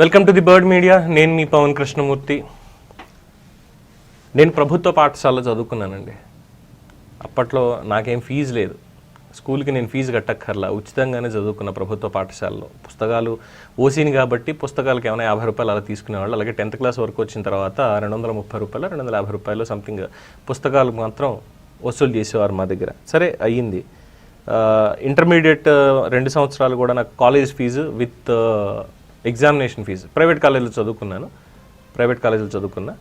Welcome to the bird media నేను మీ పవన్ కృష్ణమూర్తి. నేను ప్రభుత్వ పాఠశాలలో చదువుకున్నానండి. అప్పట్లో నాకేం ఫీజు లేదు. స్కూల్కి నేను ఫీజు కట్టక్కర్లా. ఉచితంగానే చదువుకున్న ప్రభుత్వ పాఠశాలలో. పుస్తకాలు ఓసీని కాబట్టి పుస్తకాలకి ఏమైనా యాభై రూపాయలు అలా తీసుకునేవాళ్ళు. అలాగే టెన్త్ క్లాస్ వరకు వచ్చిన తర్వాత రెండు వందల ముప్పై రూపాయలు రెండు వందల యాభై రూపాయలు సంథింగ్ పుస్తకాలు మాత్రం వసూలు చేసేవారు మా దగ్గర. సరే అయ్యింది. ఇంటర్మీడియట్ రెండు సంవత్సరాలు కూడా నాకు college fee with examination fee. Private కాలేజీలో చదువుకున్నాను. ప్రైవేట్ కాలేజీలో చదువుకున్నా.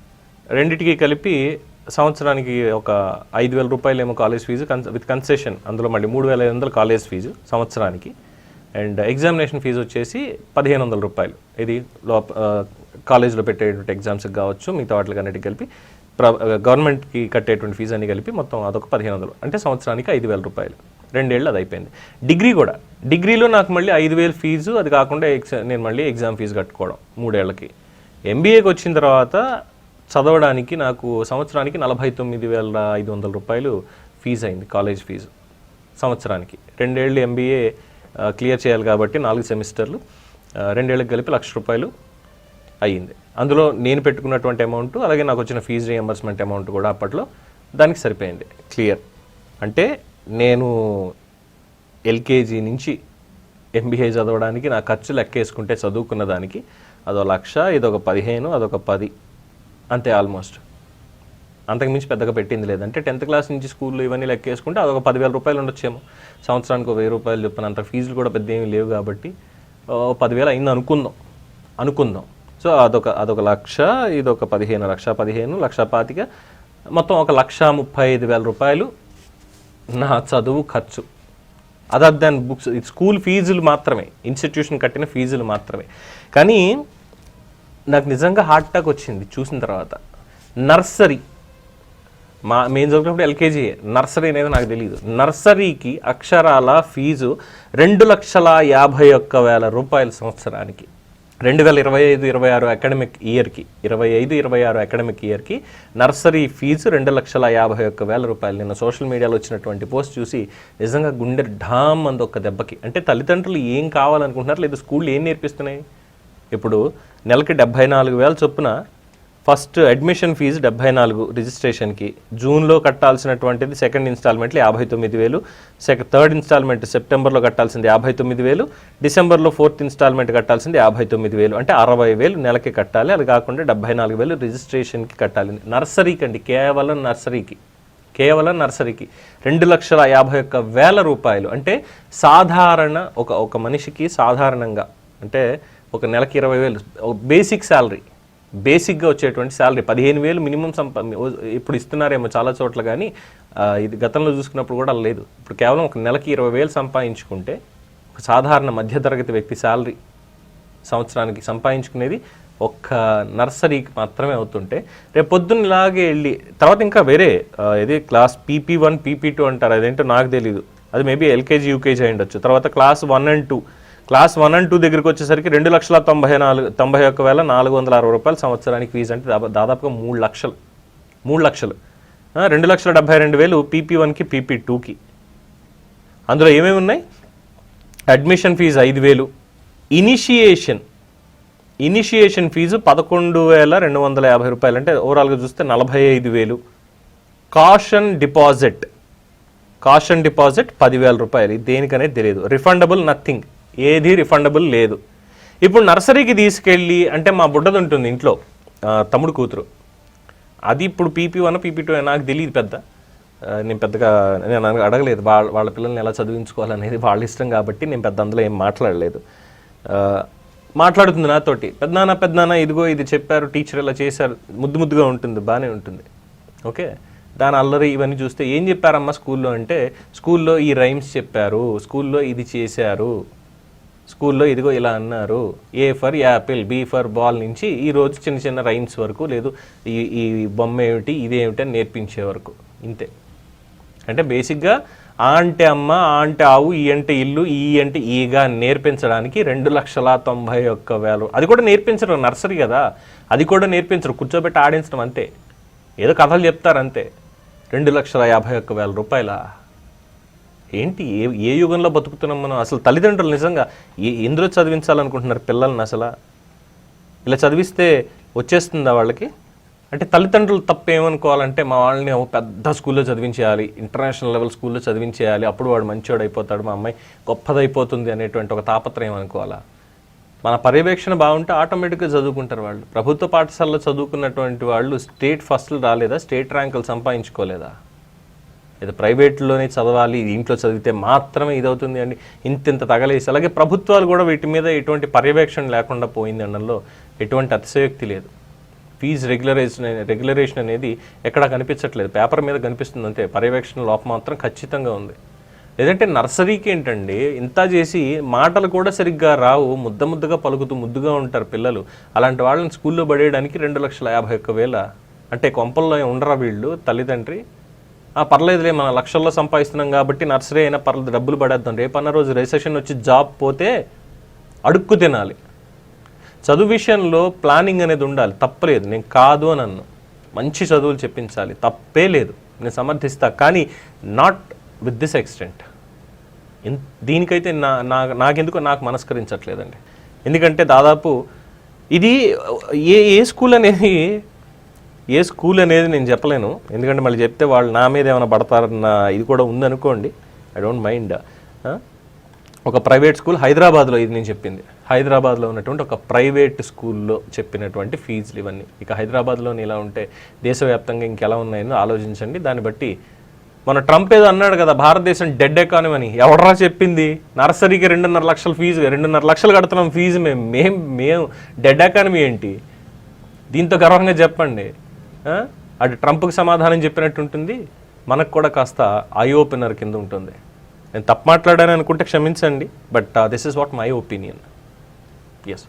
రెండిటికి కలిపి సంవత్సరానికి ఒక ఐదు వేల రూపాయలు ఏమో college fee con with concession. అందులో మళ్ళీ మూడు వేల ఐదు వందలు కాలేజ్ ఫీజు సంవత్సరానికి. అండ్ ఎగ్జామినేషన్ ఫీజు వచ్చేసి పదిహేను వందల రూపాయలు. ఇది లోప కాలేజ్లో పెట్టేటువంటి ఎగ్జామ్స్కి కావచ్చు మిగతా వాటికి అన్నిటికి కలిపి ప్ర గవర్నమెంట్కి కట్టేటువంటి ఫీజు అన్ని కలిపి మొత్తం అదొక పదిహేను వందలు. అంటే సంవత్సరానికి ఐదు వేల రూపాయలు. రెండేళ్ళు అది అయిపోయింది. డిగ్రీ కూడా. డిగ్రీలో నాకు మళ్ళీ ఐదు వేలు ఫీజు అది కాకుండా ఎగ్జా నేను మళ్ళీ ఎగ్జామ్ ఫీజు కట్టుకోవడం మూడేళ్ళకి ఎంబీఏకి వచ్చిన తర్వాత చదవడానికి నాకు సంవత్సరానికి నలభై తొమ్మిది వేల ఐదు వందల రూపాయలు ఫీజు అయింది కాలేజ్ ఫీజు సంవత్సరానికి. రెండేళ్ళు ఎంబీఏ క్లియర్ చేయాలి కాబట్టి నాలుగు సెమిస్టర్లు రెండేళ్ళకి కలిపి లక్ష రూపాయలు అయ్యింది. అందులో నేను పెట్టుకున్నటువంటి అమౌంట్ అలాగే నాకు వచ్చిన ఫీజు రియంబర్స్మెంట్ అమౌంట్ కూడా అప్పట్లో దానికి సరిపోయింది క్లియర్. అంటే నేను ఎల్కేజీ నుంచి ఎంబీఏ చదవడానికి నా ఖర్చు లెక్కేసుకుంటే చదువుకున్న దానికి అదో లక్ష ఇదొక పదిహేను అదొక పది అంతే ఆల్మోస్ట్. అంతకుమించి పెద్దగా పెట్టింది లేదంటే టెన్త్ క్లాస్ నుంచి స్కూల్లో ఇవన్నీ లెక్కేసుకుంటే అదొక పదివేల రూపాయలు ఉండొచ్చేమో. సంవత్సరానికి వెయ్యి రూపాయలు చెప్పిన అంత ఫీజులు కూడా పెద్ద ఏమీ లేవు కాబట్టి పదివేలు అయింది అనుకుందాం అనుకుందాం. సో అదొక అదొక లక్ష ఇదొక పదిహేను లక్ష పదిహేను లక్ష పాతిక మొత్తం ఒక లక్ష ముప్పై ఐదు వేల రూపాయలు నా చదువు ఖర్చు. అదర్ దాన్ బుక్స్ స్కూల్ ఫీజులు మాత్రమే ఇన్స్టిట్యూషన్ కట్టిన ఫీజులు మాత్రమే. కానీ నాకు నిజంగా హార్ట్ అటాక్ వచ్చింది చూసిన తర్వాత. నర్సరీ మా మేము చదువుకున్నప్పుడు ఎల్కేజీ నర్సరీ అనేది నాకు తెలియదు నర్సరీకి అక్షరాల ఫీజు రెండు లక్షల యాభై ఒక్క వేల రూపాయల సంవత్సరానికి. రెండు వేల ఇరవై ఐదు ఇరవై ఆరు అకాడమిక్ ఇయర్కి ఇరవై ఐదు ఇరవై ఆరు అకాడమిక్ ఇయర్కి నర్సరీ ఫీజు రెండు లక్షల యాభై ఒక్క వేల రూపాయలు. నిన్న సోషల్ మీడియాలో వచ్చినటువంటి పోస్ట్ చూసి నిజంగా గుండె ఢామ్ అంది ఒక్క దెబ్బకి. అంటే తల్లిదండ్రులు ఏం కావాలనుకుంటున్నారు? లేదా స్కూళ్ళు ఏం నేర్పిస్తున్నాయి? ఇప్పుడు నెలకి డెబ్బై నాలుగు వేల చొప్పున ఫస్ట్ అడ్మిషన్ ఫీజు డెబ్బై నాలుగు రిజిస్ట్రేషన్కి. జూన్లో కట్టాల్సినటువంటిది సెకండ్ ఇన్స్టాల్మెంట్లు యాభై తొమ్మిది వేలు. సెకండ్ థర్డ్ ఇన్స్టాల్మెంట్ సెప్టెంబర్లో కట్టాల్సింది యాభై తొమ్మిది వేలు. డిసెంబర్లో ఫోర్త్ ఇన్స్టాల్మెంట్ కట్టాల్సింది యాభై తొమ్మిది వేలు. అంటే అరవై వేలు నెలకి కట్టాలి. అది కాకుండా డెబ్బై నాలుగు వేలు రిజిస్ట్రేషన్కి కట్టాలి. నర్సరీకి అండి కేవలం నర్సరీకి. కేవలం నర్సరీకి. రెండు లక్షల యాభై ఒక్క వేల రూపాయలు. అంటే సాధారణ ఒక ఒక మనిషికి సాధారణంగా అంటే ఒక నెలకి ఇరవై వేలు. Basic salary. బేసిక్గా వచ్చేటువంటి శాలరీ పదిహేను వేలు మినిమం సంపా ఇప్పుడు ఇస్తున్నారేమో చాలా చోట్ల కానీ ఇది గతంలో చూసుకున్నప్పుడు కూడా అలా లేదు. ఇప్పుడు కేవలం ఒక నెలకి ఇరవై వేలు సంపాదించుకుంటే ఒక సాధారణ మధ్యతరగతి వ్యక్తి శాలరీ సంవత్సరానికి సంపాదించుకునేది ఒక్క నర్సరీకి మాత్రమే అవుతుంటే రేపు పొద్దున్న ఇలాగే వెళ్ళి తర్వాత ఇంకా వేరే ఇది class PP one PP two అంటారు అదేంటో నాకు తెలియదు అది మేబీ ఎల్కేజీ యూకేజీ అయి ఉండొచ్చు. తర్వాత class one and two class one and two దగ్గరికి వచ్చేసరికి రెండు లక్షల తొంభై నాలుగు తొంభై ఒక్క వేల నాలుగు వందల అరవై రూపాయలు సంవత్సరానికి ఫీజు అంటే దాదాపు- దాదాపుగా మూడు లక్షలు. మూడు లక్షలు. రెండు లక్షల డెబ్బై రెండు వేలు పీపీ వన్కి పీపీ టూకి అందులో ఏమేమి ఉన్నాయి? అడ్మిషన్ ఫీజు ఐదు వేలు. ఇనిషియేషన్ ఇనిషియేషన్ ఫీజు పదకొండు వేల రెండు వందల యాభై రూపాయలు. అంటే ఓవరాల్గా చూస్తే నలభై ఐదు వేలు. కాషన్ డిపాజిట్ కాషన్ డిపాజిట్ పదివేల రూపాయలు. దేనికనేది తెలియదు. రిఫండబుల్ నథింగ్ ఏది రిఫండబుల్ లేదు. ఇప్పుడు నర్సరీకి తీసుకెళ్ళి అంటే మా బుడ్డది ఉంటుంది ఇంట్లో తమ్ముడు కూతురు. అది ఇప్పుడు పీపీ వన్ పీపీ టూ నాకు తెలియదు పెద్ద. నేను పెద్దగా నేను అడగలేదు. వాళ్ళ వాళ్ళ పిల్లల్ని ఎలా చదివించుకోవాలనేది వాళ్ళ ఇష్టం కాబట్టి నేను పెద్ద అందులో ఏం మాట్లాడలేదు. మాట్లాడుతుంది నాతోటి. పెద్దనాన్న పెద్దనాన్న ఇదిగో ఇది చెప్పారు టీచర్ ఇలా చేశారు. ముద్దు ముద్దుగా ఉంటుంది బాగానే ఉంటుంది. ఓకే? దాని అల్లరి ఇవన్నీ చూస్తే ఏం చెప్పారమ్మా స్కూల్లో అంటే స్కూల్లో ఈ రైమ్స్ చెప్పారు స్కూల్లో ఇది చేశారు. స్కూల్లో ఇదిగో ఇలా అన్నారు. A for apple B for ball నుంచి ఈ రోజు చిన్న చిన్న రైమ్స్ వరకు లేదు. ఈ ఈ బొమ్మ ఏమిటి ఇదేమిటి అని నేర్పించే వరకు. ఇంతే. అంటే బేసిక్గా ఆ అంటే అమ్మ ఆ అంటే ఆవు ఈ అంటే ఇల్లు ఈ అంటే ఈగా నేర్పించడానికి రెండు లక్షల తొంభై ఒక్క వేలు. అది కూడా నేర్పించరు నర్సరీ కదా. అది కూడా నేర్పించరు కూర్చోబెట్టి ఆడించడం అంతే. ఏదో కథలు చెప్తారు అంతే. రెండు లక్షల యాభై ఒక్క వేల రూపాయల? ఏంటి ఏ ఏ యుగంలో బతుకుతున్నాం మనం? అసలు తల్లిదండ్రులు నిజంగా ఏ ఎందులో చదివించాలనుకుంటున్నారు పిల్లల్ని అసలు? ఇలా చదివిస్తే వచ్చేస్తుందా వాళ్ళకి? అంటే తల్లిదండ్రులు తప్పేమనుకోవాలంటే మా వాళ్ళని పెద్ద స్కూల్లో చదివించేయాలి ఇంటర్నేషనల్ లెవెల్ స్కూల్లో చదివించేయాలి అప్పుడు వాడు మంచివాడు అయిపోతాడు మా అమ్మాయి గొప్పదైపోతుంది అనేటువంటి ఒక తాపత్రయం అనుకోవాలా మన పర్యవేక్షణ బాగుంటే ఆటోమేటిక్గా చదువుకుంటారు వాళ్ళు. ప్రభుత్వ పాఠశాలలో చదువుకున్నటువంటి వాళ్ళు స్టేట్ ఫస్ట్లు రాలేదా? స్టేట్ ర్యాంకులు సంపాదించుకోలేదా? లేదా ప్రైవేట్లోనే చదవాలి ఇంట్లో చదివితే మాత్రమే ఇది అవుతుంది అండి. ఇంత ఇంత తగలేసి అలాగే ప్రభుత్వాలు కూడా వీటి మీద ఎటువంటి పర్యవేక్షణ లేకుండా పోయింది అనడంలో ఎటువంటి అతిశయోక్తి లేదు. ఫీజు రెగ్యులరేషన్ రెగ్యులరేషన్ అనేది ఎక్కడా కనిపించట్లేదు. పేపర్ మీద కనిపిస్తుంది అంతే. పర్యవేక్షణ లోపం మాత్రం ఖచ్చితంగా ఉంది. లేదంటే నర్సరీకి ఏంటండి ఇంత చేసి మాటలు కూడా సరిగ్గా రావు ముద్ద ముద్దగా పలుకుతూ ముద్దుగా ఉంటారు పిల్లలు. అలాంటి వాళ్ళని స్కూల్లో పడేయడానికి రెండు లక్షల యాభై ఒక్క వేల అంటే కొంపల్లో ఉండరా వీళ్ళు తల్లిదండ్రి? పర్లేదులే మన లక్షల్లో సంపాదిస్తున్నాం కాబట్టి నర్సరీ అయినా పర్లేదు డబ్బులు పడేద్దాం. రేపన్న రోజు రిసెషన్ వచ్చి జాబ్ పోతే అడుక్కు తినాలి. చదువు విషయంలో ప్లానింగ్ అనేది ఉండాలి. తప్పలేదు నేను కాదు అని అన్ను. మంచి చదువులు చెప్పించాలి. తప్పే లేదు నేను సమర్థిస్తా. కానీ నాట్ విత్ దిస్ ఎక్స్టెంట్ దీనికైతే నా నా నాకెందుకో నాకు మనస్కరించట్లేదండి. ఎందుకంటే దాదాపు ఇది ఏ ఏ స్కూల్ అనేది ఏ స్కూల్ అనేది నేను చెప్పలేను. ఎందుకంటే మళ్ళీ చెప్తే వాళ్ళు నా మీద ఏమైనా పడతారన్న ఇది కూడా ఉందనుకోండి ఐ డోంట్ మైండ్ ఒక ప్రైవేట్ స్కూల్ హైదరాబాద్లో ఇది నేను చెప్పింది. హైదరాబాద్లో ఉన్నటువంటి ఒక ప్రైవేట్ స్కూల్లో చెప్పినటువంటి ఫీజులు ఇవన్నీ. ఇక హైదరాబాద్లోని ఇలా ఉంటే దేశవ్యాప్తంగా ఇంకెలా ఉన్నాయని ఆలోచించండి. దాన్ని బట్టి మన ట్రంప్ ఏదో అన్నాడు కదా భారతదేశం డెడ్ ఎకానమీ అని ఎవడరా చెప్పింది? నర్సరీకి రెండున్నర లక్షల ఫీజు రెండున్నర లక్షలు కడుతున్నాం ఫీజు మేము. మేము మేము డెడ్ ఎకానమీ ఏంటి? దీంతో గర్వంగా చెప్పండి. అటు ట్రంప్కి సమాధానం చెప్పినట్టు ఉంటుంది. మనకు కూడా కాస్త ఐ ఓపెనర్ కింద ఉంటుంది. నేను తప్పు మాట్లాడాను అనుకుంటే క్షమించండి but this is what my opinion is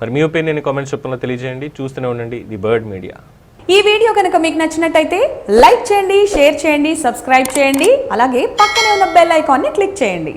మరి మీ ఒపీనియన్ కామెంట్స్ రూపంలో తెలియజేయండి. చూస్తూనే ఉండండి ది బర్డ్ మీడియా. ఈ వీడియో కనుక మీకు నచ్చినట్టయితే లైక్ చేయండి షేర్ చేయండి సబ్స్క్రైబ్ చేయండి. అలాగే పక్కనే ఉన్న బెల్ ఐకాన్ని క్లిక్ చేయండి.